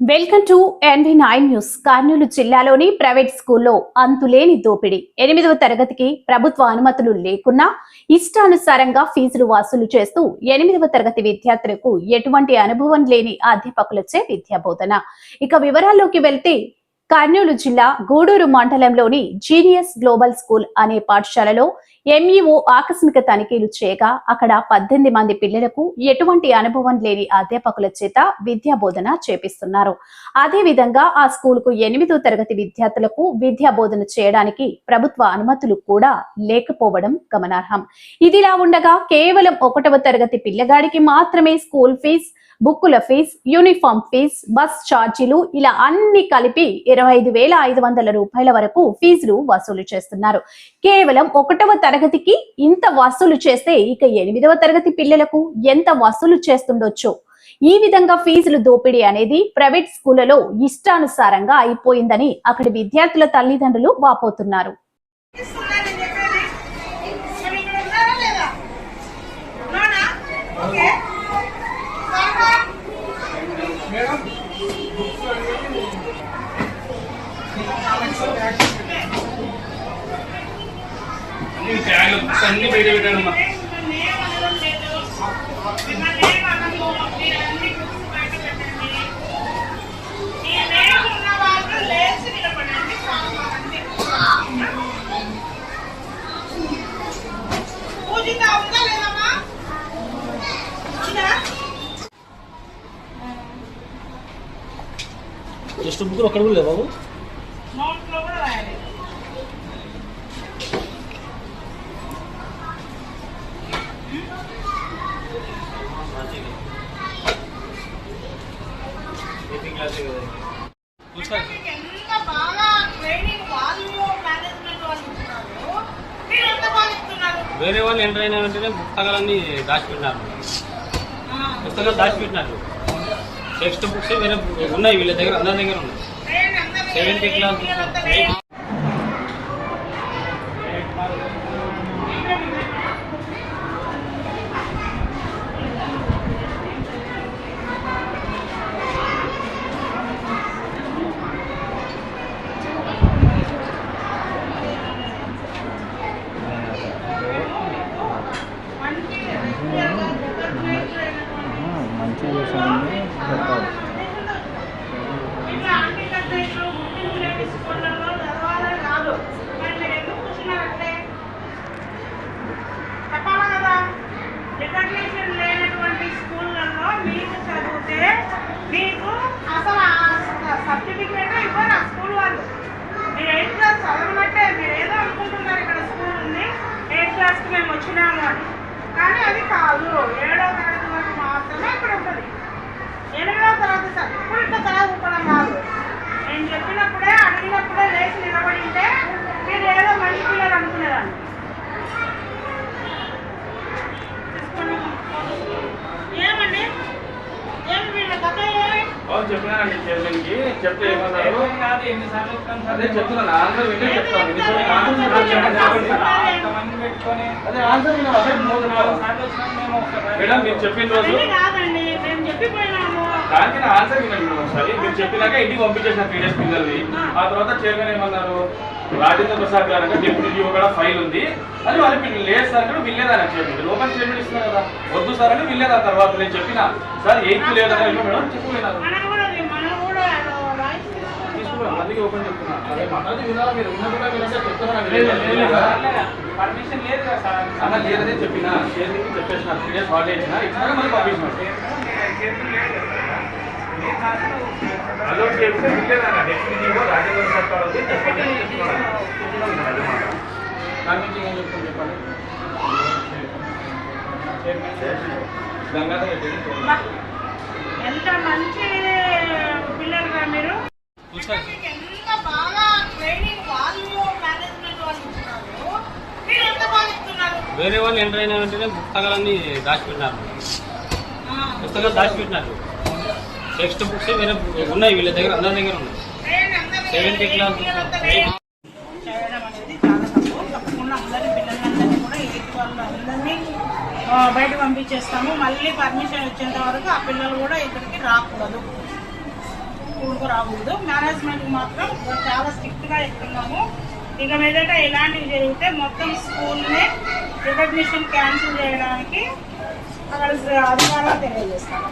Welcome to NV nine news. Kurnool జిల్లాలోని private స్కూల్లో అంతులేని దోపిడీ. ఎనిమిదవ తరగతికి ప్రభుత్వ అనుమతులు లేకున్నా ఇష్టానుసారంగా ఫీజులు వసూలు చేస్తూ ఎనిమిదవ తరగతి విద్యార్థులకు ఎటువంటి అనుభవం లేని అధ్యాపకులచే విద్యాబోధన. ఇక వివరాల్లోకి వెళ్తే కర్నూలు జిల్లా గూడూరు మండలంలోని జీనియస్ గ్లోబల్ స్కూల్ అనే పాఠశాలలో ఎంఈఓ ఆకస్మిక తనిఖీలు చేయగా అక్కడ పద్దెనిమిది మంది పిల్లలకు ఎటువంటి అనుభవం లేని అధ్యాపకుల చేత విద్యా బోధన చేపిస్తున్నారు. అదే విధంగా ఆ స్కూల్కు ఎనిమిదో తరగతి విద్యార్థులకు విద్యా బోధన చేయడానికి ప్రభుత్వ అనుమతులు కూడా లేకపోవడం గమనార్హం. ఇదిలా ఉండగా కేవలం ఒకటవ తరగతి పిల్లగాడికి మాత్రమే స్కూల్ ఫీజు బుక్కుల ఫీజ్ యూనిఫామ్ ఫీజ్ బస్ ఛార్జీలు ఇలా అన్ని కలిపి ఇరవై ఐదు వేల ఐదు వందల రూపాయల వరకు ఫీజులు వసూలు చేస్తున్నారు. కేవలం ఒకటవ తరగతికి ఇంత వసూలు చేస్తే ఇక ఎనిమిదవ తరగతి పిల్లలకు ఎంత వసూలు చేస్తుండొచ్చు? ఈ విధంగా ఫీజులు దోపిడీ అనేది ప్రైవేట్ స్కూళ్ళలో ఇష్టానుసారంగా అయిపోయిందని అక్కడి విద్యార్థుల తల్లిదండ్రులు వాపోతున్నారు ఇస్తున్నానని చెప్పేది మరి ఇక్కడ ఉన్నారా లేదా ఉన్నానా ఓకే సాగా అన్ని బ్యాగులు బుక్స్ అన్ని బయట పెట్టాడమ్మా మిమ్మల్ని ఏం అనడం లేదు మిమ్మల్ని ఏం అనము మీరు అన్ని బుక్స్ బయట పెట్టండి మీ నేమ్ ఉన్న వాళ్ళు లేచి అన్ని అంతే పూజిత ఉందా లేదమ్మా బుక్ అక్కడ కూడా లేవు బాబు? నోట్లో కూడా రాయాలి. మీకు ఎంత బాగా ట్రైనింగ్ వాళ్ళు మేనేజ్మెంట్ వాళ్ళు ఇస్తున్నారు మీరు ఎంత బాగా ఇస్తున్నారు వేరే వాళ్ళు ఎంటర్ అయిన వెంటనే పుస్తకాలన్నీ దాచిపెట్టినారు. పుస్తకాలు దాచిపెట్టినారు. టెక్స్ట్ బుక్స్ వేరే ఉన్నాయి వీళ్ళ దగ్గర అందరి దగ్గర ఉన్నాయి. సెవెంత్ క్లాస్ మీరంతా ఎయిత్ మంచి రెగ్యులర్గా రికగ్నైజ్డ్ అయినటువంటి మంచిగా చేశామని చెప్పాలి ఇట్లా అన్ని కంట్రీస్ గుర్తింపు లేని స్కూళ్ళలో చదవాలని కాదు మరి మీరు ఎందుకు కూర్చున్నారంటే చెప్పాలా కదా రికగ్నిషన్ లేనటువంటి స్కూళ్ళల్లో మీకు చదివితే మీకు అసలు ఆ సర్టిఫికేట్ ఇవ్వరు ఆ స్కూల్ వాళ్ళు మీరు ఎయిత్ క్లాస్ చదవనట్టే మీరు ఏదో అనుకుంటున్నారు ఇక్కడ స్కూల్ ఉంది ఎయిత్ అని. కానీ అది కాదు. ఏడో తరగతి వరకు మాత్రమే ఇక్కడ ఉంటుంది. ఎనిమిదవ తరగతి సార్. ఇప్పుడు ఇంత కాదు. నేను చెప్పినప్పుడే అడిగినప్పుడే లేచి నిలబడి ఉంటే మీరు ఏదో మంచి పిల్లలు అనుకునేదాన్ని. ఏమండి? ఏమి వీళ్ళ కథ ఏమి వాళ్ళు చెప్పినారండి చెప్తే ఏమన్నారు అదే చెప్తున్నాను ఆన్సర్ వింటే చెప్తాను నిజమే ఆన్సర్ చెప్పండి అదే ఆన్సర్ విన్నాను అదే మూడు నాలుగు మేడం మీరు చెప్పిన రోజు దానికి నా ఆన్సర్ వినండి మేడం ఒకసారి. మీరు చెప్పినాక ఇంటికి పంపించేసిన పిల్లల్ని. ఆ. తర్వాత చైర్మన్ ఏమన్నారు? రాజేంద్ర ప్రసాద్ గారు అంటే డిప్యూటీ డిఓ కూడా ఫైల్ ఉంది. అని వాళ్ళు లేదు సార్ కూడా వినలేదని చెప్పి లోకల్ చైర్మన్ ఇస్తున్నారు కదా. వద్దు సార్ అని ఆ తర్వాత నేను చెప్పిన. సార్ ఎయిత్ లేదని ఏమో మేడం చెప్పినారు తీసుకున్నాను అందుకే ఓపెన్ చెప్తున్నా. అదే మాట్లాడి వినాలా మీరు? ఉన్నది కూడా మీరంటే చెప్తున్నాను పర్మిషన్ లేదు కదా సార్. అన్న లేదనే చెప్పిన చైర్మన్కి చెప్పేసిన త్రీ డేస్ హాలిడే ఇచ్చిన ఇచ్చినాక మళ్ళీ రాజేంద్ర చెప్పండి. ఏం చెప్పండి? బా, ఎంత మంచి పిల్లలుగా మీరు? ఎంత బాగా ట్రైనింగ్ వాళ్ళు మేనేజ్మెంట్ వాళ్ళు ఇస్తున్నారు మీరు ఎంత బాగా ఇస్తున్నారు వేరే వాళ్ళు ఎంటర్ అయిన వెంటనే పుస్తకాలన్నీ దాచిపెట్టినారు. పుస్తకాలు దాచిపెట్టినారు. టెక్స్ట్ బుక్స్ వేరే ఉన్నాయి వీళ్ళ దగ్గర అందరి దగ్గర ఉన్నాయి. సెవెంటీ సెవెంత్ క్లాస్ చాలా తప్పు. తప్పకుండా కూడా బయట పంపించేస్తాము. మళ్ళీ పర్మిషన్ వచ్చేంత వరకు ఆ పిల్లలు కూడా ఇక్కడికి రాకూడదు. స్కూల్కు రాకూడదు. మేనేజ్మెంట్కి మాత్రం చాలా స్ట్రిక్ట్గా చెప్తున్నాము. ఇక మీదట ఇలాంటివి జరిగితే మొత్తం స్కూల్ని రికగ్నిషన్ క్యాన్సిల్ చేయడానికి అక్కడ అధికారులు తెలియజేస్తారు.